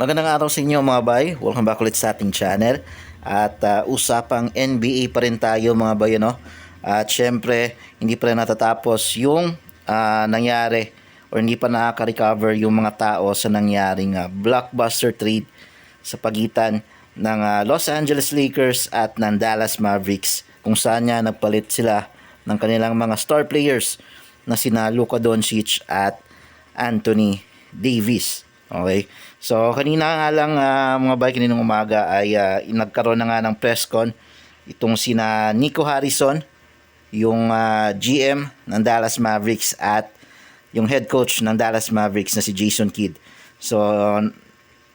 Magandang araw sa inyo mga bay. Welcome back ulit sa ating channel. At uh, usapang NBA pa rin tayo mga bay, no? At syempre, hindi pa rin natatapos yung ah, nangyari or hindi pa nakaka-recover yung mga tao sa nangyaring ah, blockbuster trade sa pagitan ng ah, Los Angeles Lakers at ng Dallas Mavericks kung saan nga nagpalit sila ng kanilang mga star players na sina Luka Doncic at Anthony Davis. Okay? So, kanina nga lang ah, mga bay, kaninang umaga ay ah, nagkaroon na nga ng press con itong sina Nico Harrison, yung ah, GM ng Dallas Mavericks at yung head coach ng Dallas Mavericks na si Jason Kidd. So,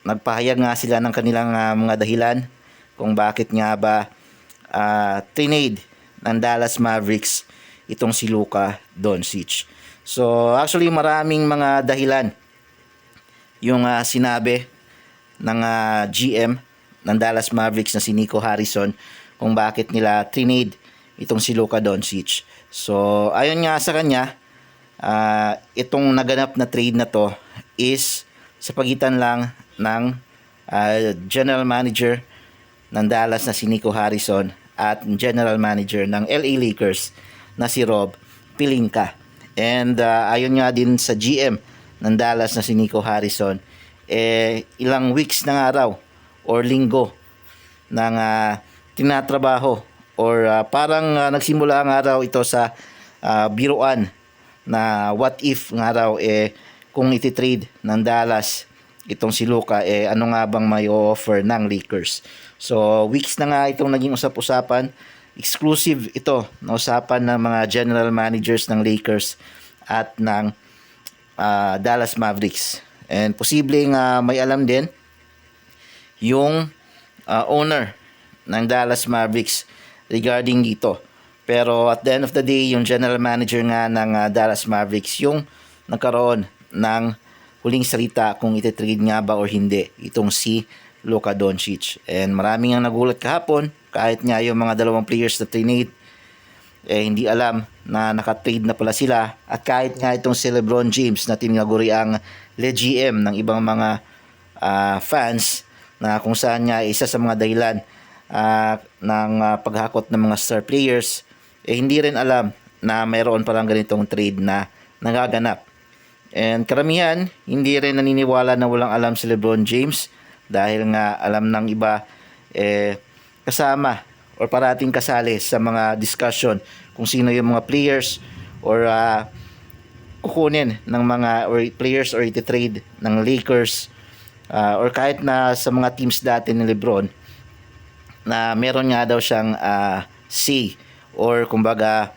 nagpahayag nga sila ng kanilang ah, mga dahilan kung bakit nga ba uh, trinade ng Dallas Mavericks itong si Luka Doncic. So, actually maraming mga dahilan yung ah, sinabi ng ah, GM ng Dallas Mavericks na si Nico Harrison kung bakit nila trinade itong si Luka Doncic. So, ayon nga sa kanya, ah, itong naganap na trade na to is sa pagitan lang ng ah, general manager ng Dallas na si Nico Harrison at general manager ng LA Lakers na si Rob Pelinka. And ah, ayon nga din sa GM ng Dallas na si Nico Harrison, eh, ilang weeks na nga raw or linggo ng ah, tinatrabaho or ah, parang ah, nagsimula nga raw ito sa ah, biruan na what if nga raw eh kung ititrade ng Dallas itong si Luka eh ano nga bang may offer ng Lakers. So weeks na nga itong naging usap-usapan. Exclusive ito na usapan ng mga general managers ng Lakers at ng ah, Dallas Mavericks. And posibleng ah, may alam din yung ah, owner ng Dallas Mavericks regarding dito. Pero at the end of the day, yung general manager nga ng ah, Dallas Mavericks yung nagkaroon ng huling salita kung ititrade nga ba or hindi itong si Luka Doncic. And maraming ang nagulat kahapon kahit nga yung mga dalawang players na trade eh hindi alam na nakatrade na pala sila at kahit nga itong si LeBron James na tinaguri ang le ng ibang mga ah, fans na kung saan nga isa sa mga dahilan ah, ng ah, paghakot ng mga star players eh hindi rin alam na mayroon palang ganitong trade na nagaganap. And karamihan, hindi rin naniniwala na walang alam si LeBron James dahil nga alam ng iba eh kasama or parating kasali sa mga discussion kung sino yung mga players or ah, kukunin ng mga or players or iti-trade ng Lakers ah, or kahit na sa mga teams dati ni LeBron na meron nga daw siyang ah, say or kumbaga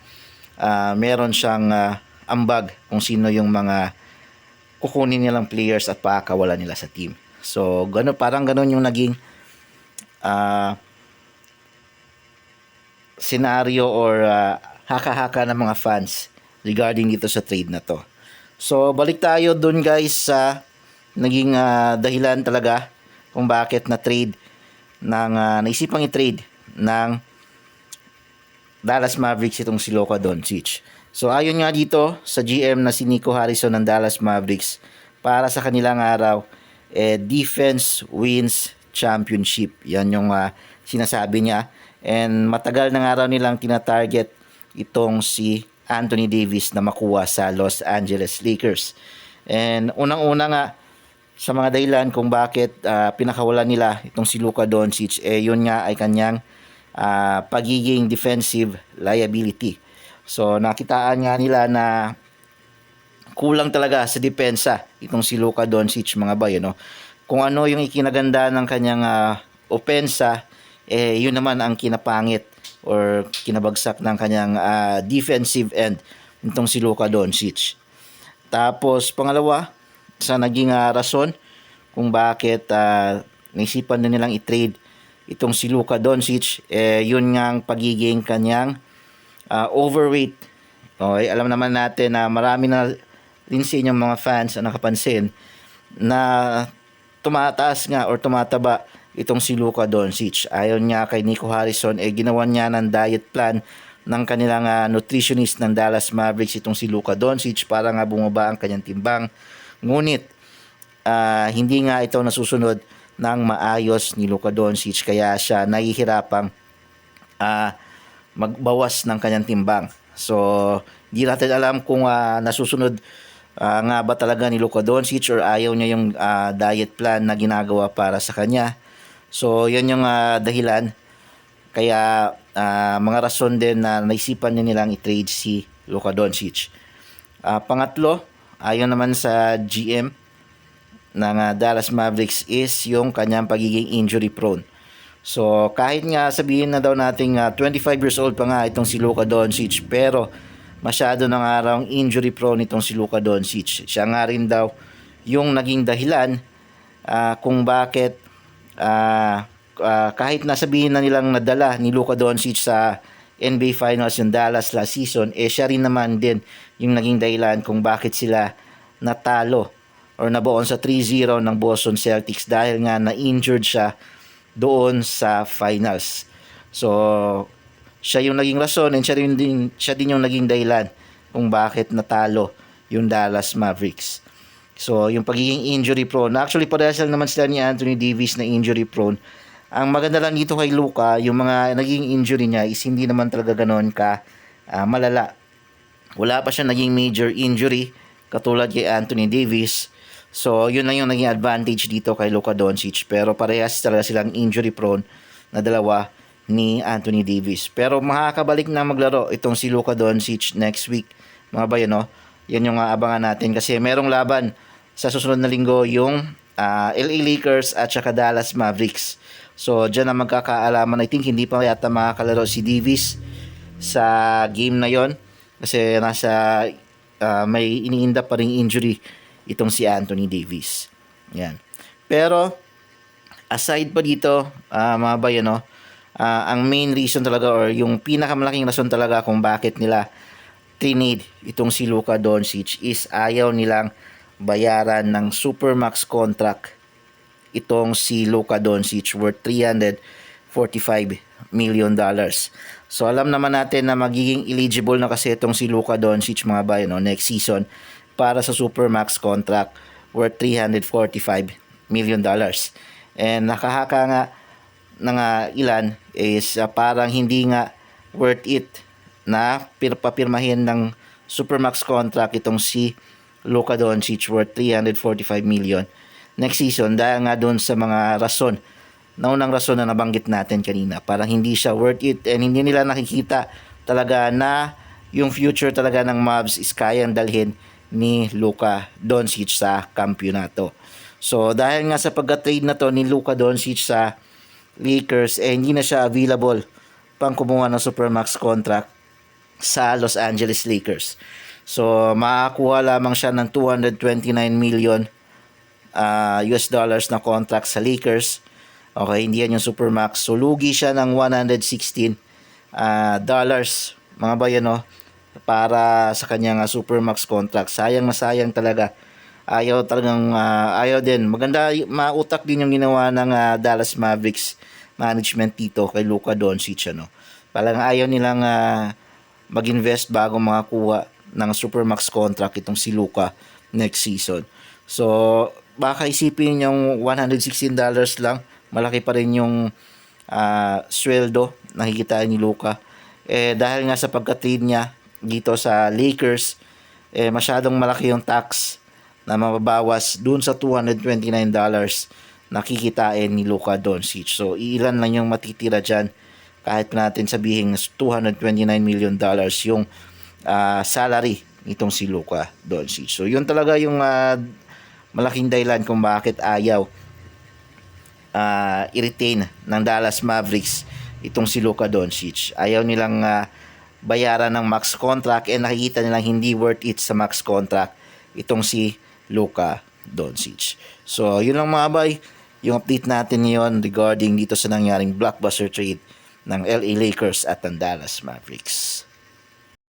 ah, meron siyang ah, ambag kung sino yung mga kukunin nilang players at pakakawalan nila sa team. So, gano parang ganun yung naging ah scenario or ah, haka-haka ng mga fans regarding dito sa trade na to. So, balik tayo dun guys sa naging ah, dahilan talaga kung bakit na trade ng ah, naisipang i-trade ng Dallas Mavericks itong si Luka Doncic. So ayon nga dito sa GM na si Nico Harrison ng Dallas Mavericks para sa kanilang araw eh, defense wins championship. Yan yung ah, sinasabi niya. And matagal na nga raw nilang tinatarget itong si Anthony Davis na makuha sa Los Angeles Lakers. And unang-una nga sa mga dahilan kung bakit ah, pinakawalan nila itong si Luka Doncic eh yun nga ay kanyang ah, pagiging defensive liability. So nakitaan nga nila na kulang talaga sa depensa itong si Luka Doncic mga bay no. Kung ano yung ikinaganda ng kanyang ah, opensa eh yun naman ang kinapangit or kinabagsak ng kanyang ah, defensive end nitong si Luka Doncic. Tapos pangalawa sa naging ah, rason kung bakit ah, naisipan na nilang i-trade itong si Luka Doncic eh yun nga ang pagiging kanyang ah, overweight. Okay, alam naman natin na marami na din sa inyong mga fans ang nakapansin na tumataas nga or tumataba itong si Luka Doncic. Ayon nga kay Nico Harrison, eh ginawan niya ng diet plan ng kanilang ah, nutritionist ng Dallas Mavericks itong si Luka Doncic para nga bumaba ang kanyang timbang. Ngunit ah, hindi nga ito nasusunod ng maayos ni Luka Doncic kaya siya nahihirapang ah, magbawas ng kanyang timbang. So, hindi natin alam kung ah, nasusunod ah, nga ba talaga ni Luka Doncic or ayaw niya yung ah, diet plan na ginagawa para sa kanya. So, yan yung ah, dahilan. Kaya, ah, mga rason din na naisipan niya nilang i-trade si Luka Doncic. Ah, pangatlo, ayon naman sa GM ng ah, Dallas Mavericks is yung kanyang pagiging injury prone. So kahit nga sabihin na daw nating ah, 25 years old pa nga itong si Luka Doncic pero masyado na nga raw injury prone itong si Luka Doncic. Siya nga rin daw yung naging dahilan ah, kung bakit ah, ah, kahit nasabihin na nilang nadala ni Luka Doncic sa NBA Finals yung Dallas last season, eh siya rin naman din yung naging dahilan kung bakit sila natalo or nabuon sa 3-0 ng Boston Celtics dahil nga na-injured siya doon sa finals. So, siya yung naging rason and siya, rin din, siya din yung naging dahilan kung bakit natalo yung Dallas Mavericks. So, yung pagiging injury prone. Actually, parehas naman sila ni Anthony Davis na injury prone. Ang maganda lang dito kay Luka, yung mga naging injury niya is hindi naman talaga ganoon ka ah, malala. Wala pa siya naging major injury katulad kay Anthony Davis. So, yun lang yung naging advantage dito kay Luka Doncic. Pero parehas talaga silang injury prone na dalawa ni Anthony Davis. Pero makakabalik na maglaro itong si Luka Doncic next week. Mga bayan, no? Yan yung aabangan natin kasi merong laban sa susunod na linggo yung ah, LA Lakers at saka Dallas Mavericks. So, dyan na magkakaalaman. I think hindi pa yata makakalaro si Davis sa game na yon kasi nasa ah, may iniinda pa ring injury itong si Anthony Davis. Yan. Pero aside pa dito, ah, mga bayan, no, ah, ang main reason talaga or yung pinakamalaking rason talaga kung bakit nila trinade itong si Luka Doncic is ayaw nilang bayaran ng supermax contract itong si Luka Doncic worth 345 million dollars. So alam naman natin na magiging eligible na kasi itong si Luka Doncic mga bayan no, next season para sa supermax contract worth 345 million dollars. And nakahaka nga ng ah, ilan is ah, parang hindi nga worth it na pir papirmahin ng supermax contract itong si Luka Doncic worth 345 million next season dahil nga doon sa mga rason naunang rason na nabanggit natin kanina parang hindi siya worth it and hindi nila nakikita talaga na yung future talaga ng Mavs is kayang dalhin ni Luka Doncic sa kampyonato. So dahil nga sa pagka-trade na to ni Luka Doncic sa Lakers eh hindi na siya available pang kumuha ng supermax contract sa Los Angeles Lakers. So makakuha lamang siya ng 229 million uh, US dollars na contract sa Lakers. Okay, hindi yan yung supermax. So lugi siya ng 116 uh, dollars mga bayan no para sa kanyang uh, supermax contract. Sayang na sayang talaga. Ayaw talagang uh, ayaw din. Maganda mautak din yung ginawa ng uh, Dallas Mavericks management dito kay Luka Doncic ano. Parang ayaw nilang uh, mag-invest bago makakuha ng supermax contract itong si Luka next season. So, baka isipin yung $116 lang, malaki pa rin yung ah, sweldo nakikita ni Luka. Eh, dahil nga sa pagka-trade niya dito sa Lakers, eh, masyadong malaki yung tax na mababawas dun sa $229 na kikitain ni Luka Doncic. So, ilan lang yung matitira dyan kahit natin sabihin 229 million dollars yung ah, salary nitong si Luka Doncic. So, yun talaga yung ah, malaking dahilan kung bakit ayaw ah, i-retain ng Dallas Mavericks itong si Luka Doncic. Ayaw nilang ah, bayaran ng max contract and nakikita nilang hindi worth it sa max contract itong si Luka Doncic. So, yun lang mga bay, yung update natin ngayon regarding dito sa nangyaring blockbuster trade ng LA Lakers at ng Dallas Mavericks.